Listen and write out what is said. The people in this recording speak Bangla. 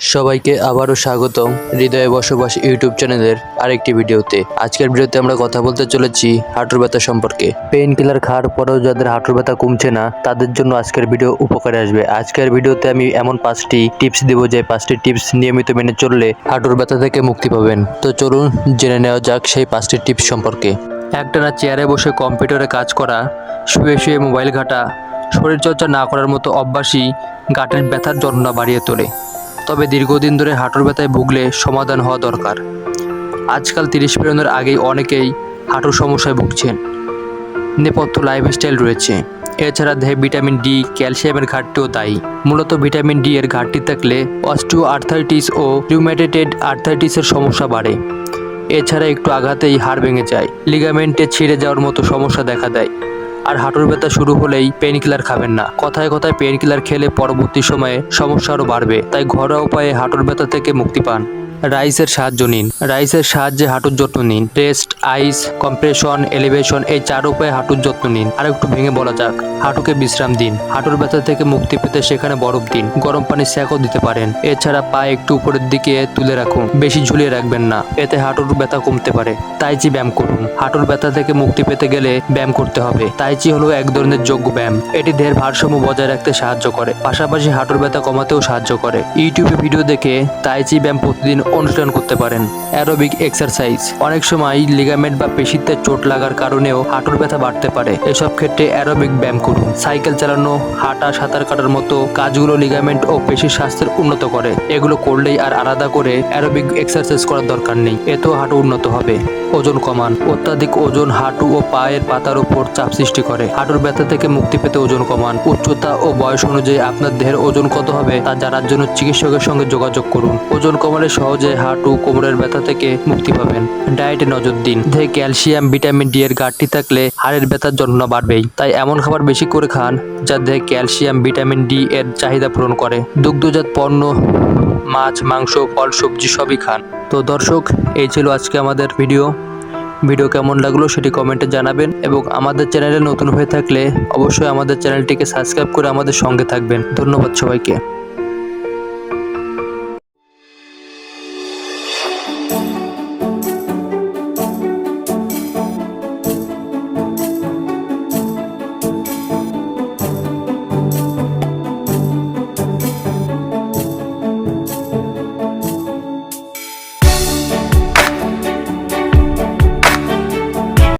সবাইকে আবারও স্বাগতম হৃদয়ে বসবাস ইউটিউব চ্যানেলের আরেকটি ভিডিওতে। আজকের ভিডিওতে আমরা কথা বলতে চলেছি হাঁটুর ব্যথা সম্পর্কে। পেইন কিলার খাওয়ার পরেও যাদের হাঁটুর ব্যথা কমছে না, তাদের জন্য আজকের ভিডিও উপকারে আসবে। আজকের ভিডিওতে আমি এমন পাঁচটি টিপস দেবো যে পাঁচটি টিপস নিয়মিত মেনে চললে হাঁটুর ব্যথা থেকে মুক্তি পাবেন। তো চলুন জেনে নেওয়া যাক সেই পাঁচটি টিপস সম্পর্কে। একটানা চেয়ারে বসে কম্পিউটারে কাজ করা, শুয়ে শুয়ে মোবাইল ঘাটা, শরীরচর্চা না করার মতো অভ্যাসই গাঁটের ব্যথার যন্ত্রণা বাড়িয়ে তোলে। তবে দীর্ঘদিন ধরে হাঁটুর ব্যথায় ভুগলে সমাধান হওয়া দরকার। আজকাল তিরিশ পেরোনোর আগেই অনেকেই হাঁটুর সমস্যায় ভুগছেন। নেপথ্য লাইফস্টাইল রয়েছে। এছাড়া দেহে ভিটামিন ডি, ক্যালসিয়ামের ঘাটতিও দায়ী। মূলত ভিটামিন ডি এর ঘাটতি থাকলে অস্টিও আর্থাইটিস ও রিউম্যাটেড আর্থাইটিসের সমস্যা বাড়ে। এছাড়া একটু আঘাতেই হাড় ভেঙে যায়। লিগামেন্টে ছিঁড়ে যাওয়ার মতো সমস্যা দেখা দেয়। আর হাঁটুর ব্যথা শুরু হলেই পেন কিলার খাবেন না। কথায় কথায় পেন কিলার খেলে পরবর্তী সময়ে সমস্যা আরও বাড়বে, তাই ঘরোয়া উপায়ে হাঁটুর ব্যথা থেকে মুক্তি পান। রাইসের সাহায্য নিন। রাইসের সাহায্যে হাঁটুর যত্ন নিন। রেস্ট আইস, কম্প্রেশন, এলিভেশন এই চার উপায়ে হাঁটুর যত্ন নিন। আর একটু ভেঙে বলা যাক। হাঁটুকে বিশ্রাম দিন। হাঁটুর ব্যথা থেকে মুক্তি পেতে সেখানে বরফ দিন। গরম পানি স্যাকও দিতে পারেন। এছাড়া পা একটু উপরের দিকে তুলে রাখুন। বেশি ঝুলিয়ে রাখবেন না। এতে হাঁটুর ব্যথা কমতে পারে। তাইচি ব্যায়াম করুন। হাঁটুর ব্যথা থেকে মুক্তি পেতে গেলে ব্যায়াম করতে হবে। তাইচি হলো এক ধরনের যোগ্য ব্যায়াম। এটি দেহের ভারসাম্য বজায় রাখতে সাহায্য করে। পাশাপাশি হাঁটুর ব্যথা কমাতেও সাহায্য করে। ইউটিউবে ভিডিও দেখে তাইচি ব্যায়াম প্রতিদিন অনুশীলন করতে পারেন। Aerobic exercise. অনেক সময় লিগামেন্ট বা পেশিতে চোট লাগার কারণেও হাঁটুর ব্যথা বাড়তে পারে। এসব ক্ষেত্রে অ্যারোবিক ব্যায়াম করুন। সাইকেল চালানো, হাঁটা, সাঁতার কাটার মতো কাজগুলো লিগামেন্ট ও পেশির স্বাস্থ্যের উন্নত করে। এগুলো করলেই আর আলাদা করে অ্যারোবিক এক্সারসাইজ করার দরকার নেই। এতেও হাঁটু উন্নত হবে। ওজন কমান। অত্যাধিক ওজন হাঁটু ও পায়ের পাতার উপর চাপ সৃষ্টি করে। হাঁটুর ব্যথা থেকে মুক্তি পেতে ওজন কমান। উচ্চতা ও বয়স অনুযায়ী আপনার দেহের ওজন কত হবে তা জানার জন্য চিকিৎসকের সঙ্গে যোগাযোগ করুন। ওজন কমালে সহজে হাঁটু কোমরের ব্যথা থেকে মুক্তি পাবেন। ডায়েটে নজর দিন। দেহে ক্যালসিয়াম, ভিটামিন ডি এর ঘাটতি থাকলে হাড়ের ব্যথার যন্ত্রণা বাড়বেই। তাই এমন খাবার বেশি করে খান যা দেহে ক্যালসিয়াম, ভিটামিন ডি এর চাহিদা পূরণ করে। দুগ্ধজাত পণ্য, মাছ, মাংস, ফল, সবজি সবই খান। তো দর্শক, এই ছিল আজকে আমাদের ভিডিও। ভিডিও কেমন লাগল সেটি কমেন্টে জানাবেন এবং আমাদের চ্যানেলে নতুন হয়ে থাকলে অবশ্যই আমাদের চ্যানেলটিকে সাবস্ক্রাইব করে আমাদের সঙ্গে থাকবেন। ধন্যবাদ সবাইকে।